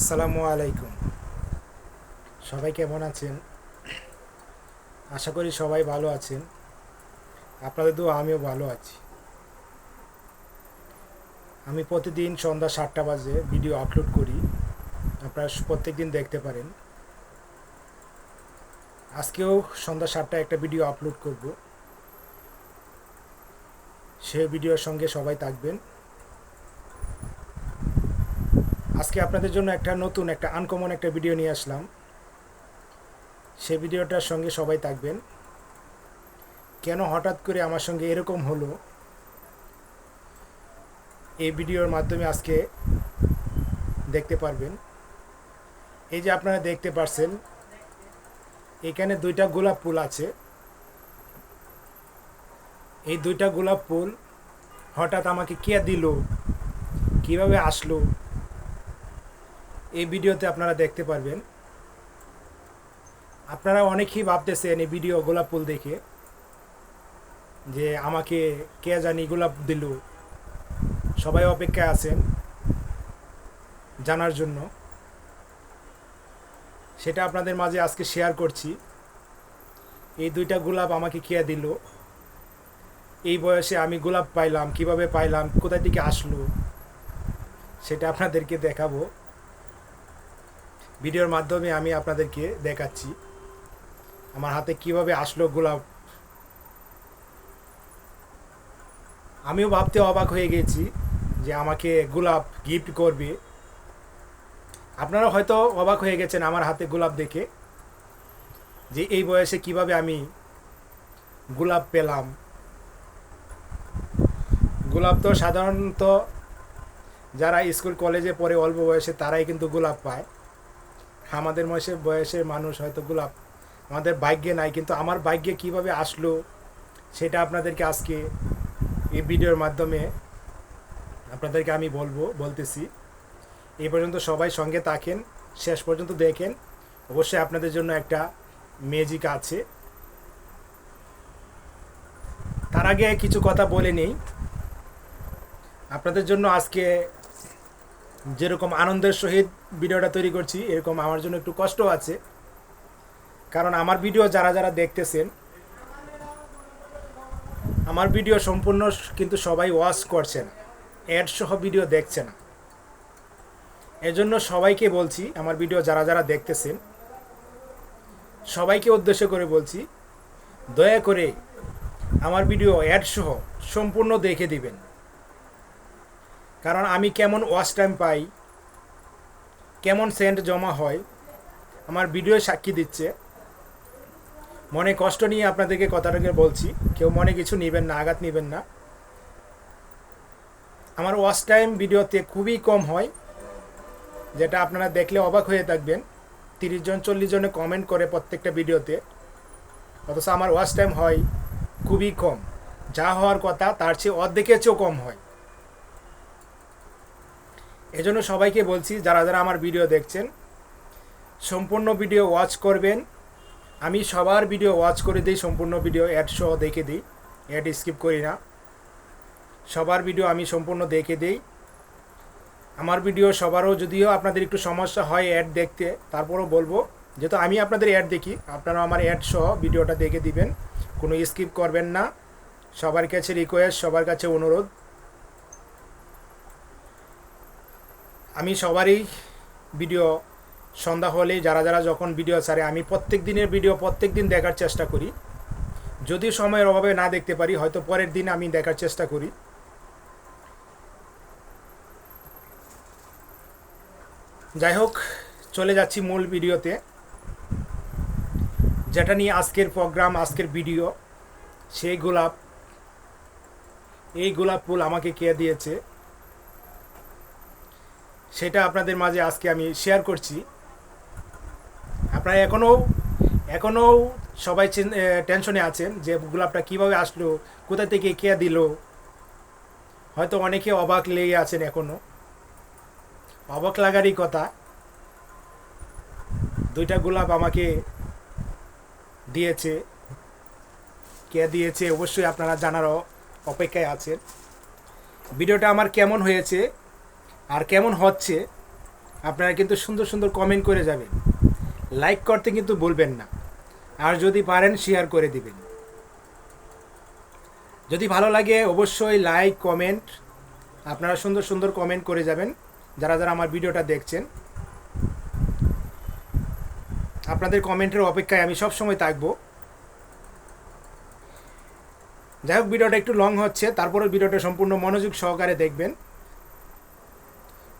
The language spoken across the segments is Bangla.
আসসালামু আলাইকুম। সবাই কেমন আছেন? আশা করি সবাই ভালো আছেন। আপনাদের তো আমিও ভালো আছি। আমি প্রতিদিন সন্ধ্যা সাতটা বাজে ভিডিও আপলোড করি। আপনারা প্রত্যেক দিন দেখতে পারেন। আজকেও সন্ধ্যা সাতটায় একটা ভিডিও আপলোড করব। সে ভিডিওর সঙ্গে সবাই থাকবেন। আজকে আপনাদের জন্য একটা নতুন, একটা আনকমন একটা ভিডিও নিয়ে আসলাম। সেই ভিডিওটার সঙ্গে সবাই থাকবেন। কেন হঠাৎ করে আমার সঙ্গে এরকম হলো? এই ভিডিওর মাধ্যমে আজকে দেখতে পারবেন। এই যে আপনারা দেখতে পারছেন, এখানে দুইটা গোলাপ ফুল আছে। এই দুইটা গোলাপ ফুল হঠাৎ আমাকে কে দিল? কীভাবে আসলো? এই ভিডিওতে আপনারা দেখতে পারবেন। আপনারা অনেকেই ভাবতেছেন এই ভিডিও গোলাপ ফুল দেখে, যে আমাকে কে জানি গোলাপ দিল। সবাই অপেক্ষায় আছেন জানার জন্য। সেটা আপনাদের মাঝে আজকে শেয়ার করছি। এই দুইটা গোলাপ আমাকে কে দিল? এই বয়সে আমি গোলাপ পাইলাম, কীভাবে পাইলাম কোথায় থেকে আসলো, সেটা আপনাদেরকে দেখাবো। ভিডিওর মাধ্যমে আমি আপনাদেরকে দেখাচ্ছি আমার হাতে কীভাবে আসলো গোলাপ। আমিও ভাবতে অবাক হয়ে গেছি যে আমাকে গোলাপ গিফট করবে। আপনারা হয়তো অবাক হয়ে গেছেন আমার হাতে গোলাপ দেখে যে এই বয়সে কীভাবে আমি গোলাপ পেলাম। গোলাপ তো সাধারণত যারা স্কুল কলেজে পড়ে অল্প বয়সে তারাই কিন্তু গোলাপ পায়। আমাদের বয়সে বয়সের মানুষ হয়তো গোলাপ। আমাদের ভাগ্যে নাই, কিন্তু আমার ভাগ্যে কীভাবে আসলো সেটা আপনাদেরকে আজকে এই ভিডিওর মাধ্যমে আপনাদেরকে আমি বলব, বলতেছি। এই পর্যন্ত সবাই সঙ্গে থাকেন, শেষ পর্যন্ত দেখেন। অবশ্যই আপনাদের জন্য একটা ম্যাজিক আছে। তার আগে কিছু কথা বলে নেই। আপনাদের জন্য আজকে যেরকম আনন্দের সহিত ভিডিওটা তৈরি করছি, এরকম আমার জন্য একটু কষ্ট আছে। কারণ আমার ভিডিও যারা যারা দেখতেছেন, আমার ভিডিও সম্পূর্ণ কিন্তু সবাই ওয়াচ করছে না অ্যাড সহ ভিডিও দেখছে না এজন্য সবাইকে বলছি, আমার ভিডিও যারা যারা দেখতেছেন, সবাইকে উদ্দেশ্য করে বলছি, দয়া করে আমার ভিডিও অ্যাড সহ সম্পূর্ণ দেখে দিবেন। কারণ আমি কেমন ওয়াচ টাইম পাই, কেমন সেন্ট জমা হয়, আমার ভিডিও সাক্ষী দিচ্ছে। মনে কষ্ট নিয়ে আপনাদেরকে কথাটাকে বলছি, কেউ মনে কিছু নেবেন না, আঘাত নেবেন না। আমার ওয়াচ টাইম ভিডিওতে খুবই কম হয়, যেটা আপনারা দেখলে অবাক হয়ে থাকবেন। তিরিশ জন, চল্লিশ জনে কমেন্ট করে প্রত্যেকটা ভিডিওতে। অথচ আমার ওয়াচ টাইম হয় খুবই কম। যা হওয়ার কথা তার চেয়ে অর্ধেকের চেয়েও কম হয়। এজন্য সবাইকে বলছি, যারা যারা আমার ভিডিও দেখছেন, সম্পূর্ণ ভিডিও ওয়াচ করবেন। আমি সবার ভিডিও ওয়াচ করে দিই, সম্পূর্ণ ভিডিও অ্যাড সহ দেখে দিই অ্যাড স্কিপ করি না। সবার ভিডিও আমি সম্পূর্ণ দেখে দিই। আমার ভিডিও সবারও যদিও আপনাদের একটু সমস্যা হয় অ্যাড দেখতে, তারপরও বলব, যেহেতু আমি আপনাদের অ্যাড দেখি আপনারা আমার অ্যাড সহ ভিডিওটা দেখে দিবেন, কোনো স্কিপ করবেন না। সবার কাছে রিকোয়েস্ট সবার কাছে অনুরোধ। আমি সবারই ভিডিও সন্ধ্যা হলে যারা যারা যখন ভিডিও ছাড়ে, আমি প্রত্যেক দিনের ভিডিও প্রত্যেক দিন দেখার চেষ্টা করি। যদি সময়ের অভাবে না দেখতে পারি, হয়তো পরের দিন আমি দেখার চেষ্টা করি। যাই হোক, চলে যাচ্ছি মূল ভিডিওতে যেটা নিয়ে আজকের প্রোগ্রাম আজকের ভিডিও সেই গোলাপ। এই গোলাপ ফুল আমাকে কে দিয়েছে? সেটা আপনাদের মাঝে আজকে আমি শেয়ার করছি। আপনারা এখনও এখনও সবাই টেনশনে আছেন যে গোলাপটা কীভাবে আসলো, কোথা থেকে কে দিল। হয়তো অনেকে অবাক লেগে আছেন এখনও। অবাক লাগারই কথা। দুইটা গোলাপ আমাকে দিয়েছে। কে দিয়েছে অবশ্যই আপনারা জানারও অপেক্ষায় আছেন। ভিডিওটা আমার কেমন হয়েছে আর কেমন হচ্ছে, আপনারা কিন্তু সুন্দর সুন্দর কমেন্ট করে যাবেন। লাইক করতে কিন্তু বলবেন না। আর যদি পারেন শেয়ার করে দিবেন। যদি ভালো লাগে, অবশ্যই লাইক কমেন্ট আপনারা সুন্দর সুন্দর কমেন্ট করে যাবেন, যারা যারা আমার ভিডিওটা দেখছেন। আপনাদের কমেন্টের অপেক্ষায় আমি সব সময় থাকব। যাই হোক, ভিডিওটা একটু লং হচ্ছে তারপরে ভিডিওটা সম্পূর্ণ মনোযোগ সহকারে দেখবেন।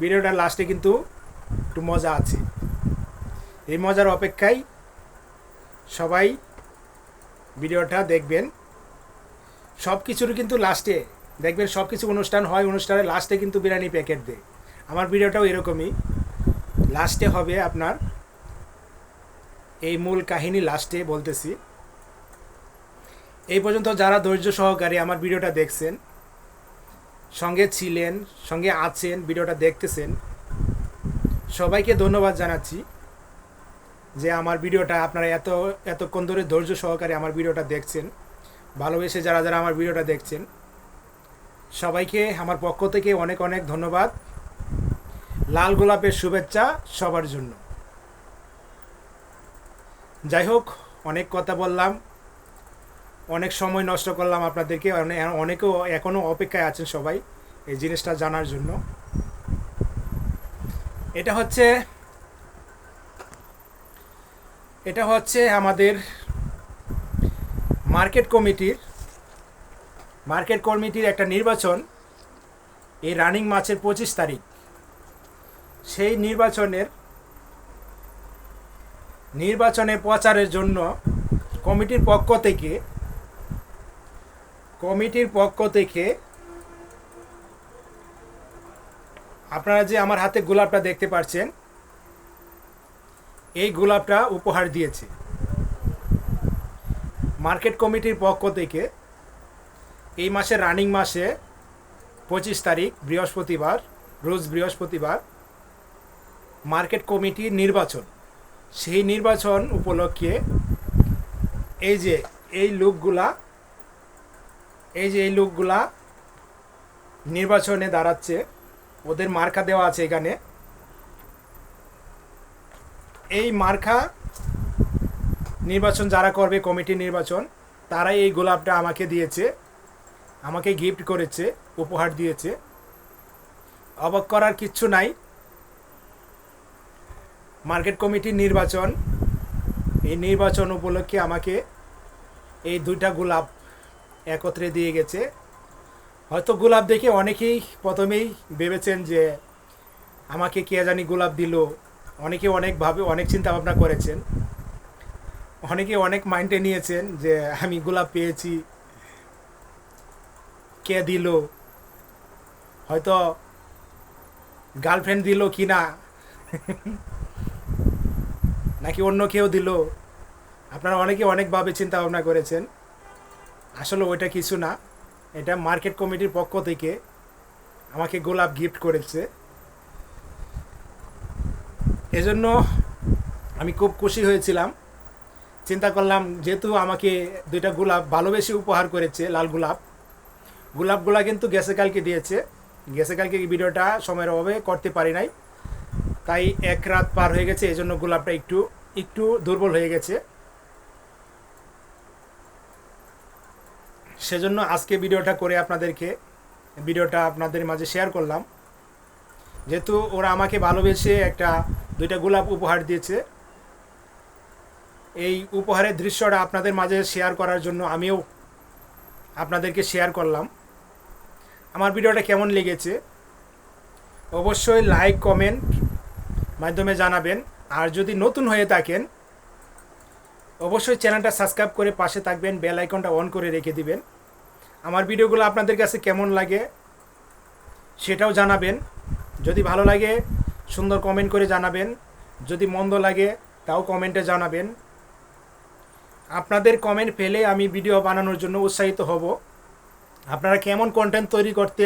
ভিডিওটার লাস্টে কিন্তু একটু মজা আছে। এই মজার অপেক্ষায় সবাই ভিডিওটা দেখবেন। সব কিছুর কিন্তু লাস্টে দেখবেন সব কিছু অনুষ্ঠান হয় অনুষ্ঠানের লাস্টে কিন্তু বিরিয়ানি প্যাকেট দেয়। আমার ভিডিওটাও এরকমই। লাস্টে হবে আপনার এই মূল কাহিনী লাস্টে বলতেছি। এই পর্যন্ত যারা ধৈর্য সহকারে আমার ভিডিওটা দেখছেন সঙ্গে ছিলেন, সঙ্গে আছেন, ভিডিওটা দেখতেছেন। সবাইকে ধন্যবাদ জানাচ্ছি যে আমার ভিডিওটা আপনারা এত, এতক্ষণ ধরে ধৈর্য সহকারে আমার ভিডিওটা দেখছেন। ভালোবেসে যারা যারা আমার ভিডিওটা দেখছেন, সবাইকে আমার পক্ষ থেকে অনেক অনেক ধন্যবাদ। লাল গোলাপের শুভেচ্ছা সবার জন্য। যাই হোক, অনেক কথা বললাম। অনেক সময় নষ্ট করলাম আপনাদেরকে, অনে- অনেকেও এখনও অপেক্ষায় আছেন সবাই এই জিনিসটা জানার জন্য। এটা হচ্ছে এটা হচ্ছে আমাদের মার্কেট কমিটির মার্কেট কমিটির একটা নির্বাচন এই রানিং মার্চের পঁচিশ তারিখ। সেই নির্বাচনের, নির্বাচনে প্রচারের জন্য কমিটির পক্ষ থেকে কমিটির পক্ষ থেকে আপনারা যে আমার হাতে গোলাপটা দেখতে পাচ্ছেন, এই গোলাপটা উপহার দিয়েছে। মার্কেট কমিটির পক্ষ থেকে এই মাসের রানিং মাসে পঁচিশ তারিখ, বৃহস্পতিবার, রোজ বৃহস্পতিবার মার্কেট কমিটির নির্বাচন। সেই নির্বাচন উপলক্ষে এই যে, এই লোকগুলা এই যে এই লোকগুলা নির্বাচনে দাঁড়াচ্ছে, ওদের মার্কা দেওয়া আছে এখানে। এই মার্কা নির্বাচন যারা করবে কমিটি নির্বাচন, তারাই এই গোলাপটা আমাকে দিয়েছে, আমাকে গিফট করেছে, উপহার দিয়েছে। অবাক করার কিচ্ছু নাই। মার্কেট কমিটির নির্বাচন, এই নির্বাচন উপলক্ষে আমাকে এই দুইটা গোলাপ একত্রে দিয়ে গেছে। হয়তো গোলাপ দেখে অনেকেই প্রথমেই ভেবেছেন যে আমাকে কে জানি গোলাপ দিল। অনেকে অনেকভাবে অনেক চিন্তা ভাবনা করেছেন। অনেকে অনেক মাইন্ডে নিয়েছেন যে আমি গোলাপ পেয়েছি। কে দিল? হয়তো গার্লফ্রেন্ড দিল কি না? নাকি অন্য কেউ দিল? আপনারা অনেকে অনেকভাবে চিন্তা ভাবনা করেছেন। আসলে ওইটা কিছু না। এটা মার্কেট কমিটির পক্ষ থেকে আমাকে গোলাপ গিফট করেছে। এজন্য আমি খুব খুশি হয়েছিলাম। চিন্তা করলাম যেহেতু আমাকে দুইটা গোলাপ ভালোবেসে উপহার করেছে, লাল গোলাপ। গোলাপগুলা কিন্তু গেছে কালকে দিয়েছে। গেছে কালকে ভিডিওটা সময়ের অভাবে করতে পারি নাই। তাই এক রাত পার হয়ে গেছে এই জন্য গোলাপটা একটু একটু দুর্বল হয়ে গেছে। সেজন্য আজকে ভিডিওটা করে আপনাদেরকে, ভিডিওটা আপনাদের মাঝে শেয়ার করলাম। যেহেতু ওরা আমাকে ভালোবেসে একটা, দুইটা গোলাপ উপহার দিয়েছে। এই উপহারের দৃশ্যটা আপনাদের মাঝে শেয়ার করার জন্য আমিও আপনাদেরকে শেয়ার করলাম। আমার ভিডিওটা কেমন লেগেছে? অবশ্যই লাইক কমেন্ট মাধ্যমে জানাবেন। আর যদি নতুন হয়ে থাকেন অবশ্যই চ্যানেলটা সাবস্ক্রাইব করে পাশে থাকবেন, বেল আইকনটা অন করে রেখে দিবেন। আমার ভিডিওগুলো আপনাদের কাছে কেমন লাগে সেটাও জানাবেন। যদি ভালো লাগে, সুন্দর কমেন্ট করে জানাবেন। যদি মন্দ লাগে, তাও কমেন্টে জানাবেন। আপনাদের কমেন্ট পেলে আমি ভিডিও বানানোর জন্য উৎসাহিত হব। আপনারা কেমন কন্টেন্ট তৈরি করতে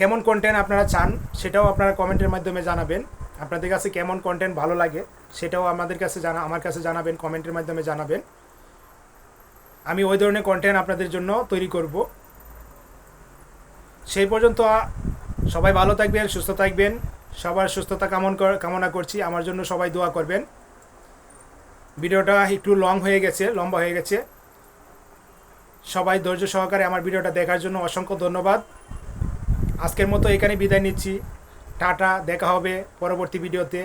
কেমন কন্টেন্ট আপনারা চান, সেটাও আপনারা কমেন্টের মাধ্যমে জানাবেন। আপনাদের কাছে কেমন কন্টেন্ট ভালো লাগে, সেটাও আমাদের কাছে জানা, আমার কাছে জানাবেন কমেন্টের মাধ্যমে জানাবেন। আমি ওই ধরনের কন্টেন্ট আপনাদের জন্য তৈরি করব। সেই পর্যন্ত, সবাই ভালো থাকবেন, সুস্থ থাকবেন, সবার সুস্থতা কামন কামনা করছি, আমার জন্য সবাই দোয়া করবেন। ভিডিওটা একটু লং হয়ে গেছে, লম্বা হয়ে গেছে। সবাই ধৈর্য সহকারে আমার ভিডিওটা দেখার জন্য অসংখ্য ধন্যবাদ। আজকের মতো এখানে বিদায় নিচ্ছি। টাটা, দেখা হবে পরবর্তী ভিডিওতে।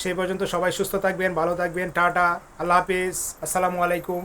সেই পর্যন্ত সবাই সুস্থ থাকবেন, ভালো থাকবেন, টাটা, আল্লাহ হাফিজ, আসসালামু আলাইকুম।